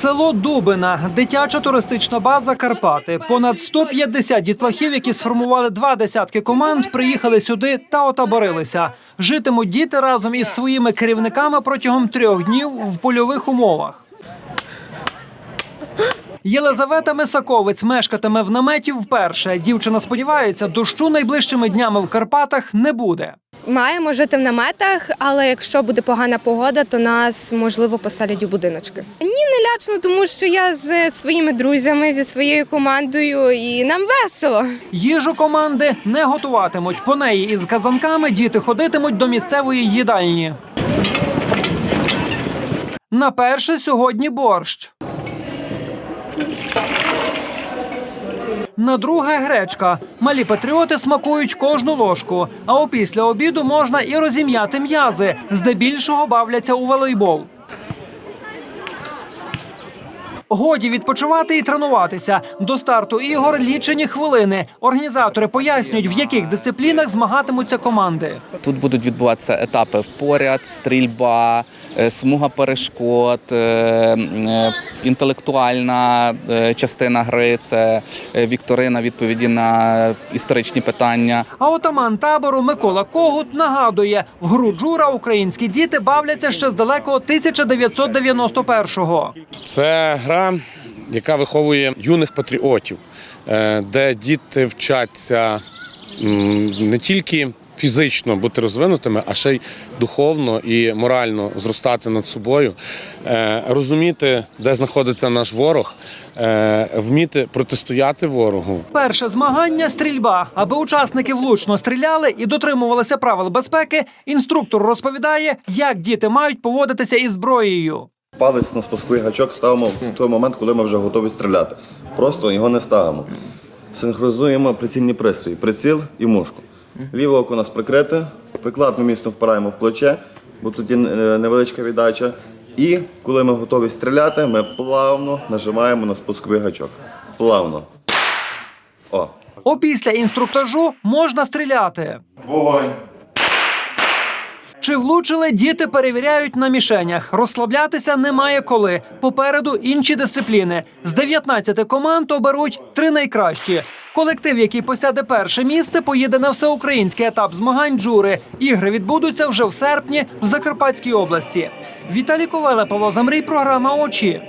Село Дубина, дитяча туристична база Карпати. Понад 150 дітлахів, які сформували два десятки команд, приїхали сюди та отаборилися. Житимуть діти разом із своїми керівниками протягом трьох днів в польових умовах. Єлизавета Мисаковець мешкатиме в наметі вперше. Дівчина сподівається, дощу найближчими днями в Карпатах не буде. Маємо жити в наметах, але якщо буде погана погода, то нас можливо поселять у будиночки. Ні, не лячно, тому що я з своїми друзями, зі своєю командою, і нам весело. Їжу команди не готуватимуть. По неї із казанками діти ходитимуть до місцевої їдальні. На перше сьогодні борщ. На друге гречка. Малі патріоти смакують кожну ложку. А опісля обіду можна і розім'яти м'язи. Здебільшого бавляться у волейбол. Годі відпочивати і тренуватися. До старту ігор лічені хвилини. Організатори пояснюють, в яких дисциплінах змагатимуться команди. Тут будуть відбуватися етапи впоряд, стрільба, е, смуга перешкод, е, е, інтелектуальна частина гри це вікторина відповіді на історичні питання. А отаман табору Микола Когут нагадує, в гру джура українські діти бавляться ще з далекого 1991-го. Це гра, яка виховує юних патріотів, е, де діти вчаться не тільки фізично бути розвинутими, а ще й духовно і морально зростати над собою, е, розуміти, де знаходиться наш ворог, е, вміти протистояти ворогу. Перше змагання стрільба. Аби учасники влучно стріляли і дотримувалися правил безпеки. Інструктор розповідає, як діти мають поводитися із зброєю. Палець на спусковий гачок ставимо в той момент, коли ми вже готові стріляти. Просто його не ставимо. Синхронізуємо прицільні пристрої, приціл і мушку. Ліве око у нас прикрите, приклад ми міцно впираємо в плече, бо тут є е, невеличка віддача. І коли ми готові стріляти, ми плавно нажимаємо на спусковий гачок. Плавно. О. Опісля інструктажу можна стріляти. Вогонь! Чи влучили діти перевіряють на мішенях. Розслаблятися немає коли. Попереду інші дисципліни. З 19 команд оберуть три найкращі. Колектив, який посяде перше місце, поїде на всеукраїнський етап змагань джури. Ігри відбудуться вже в серпні в Закарпатській області. Віталій Ковале, Павло Замрій, програма Очі.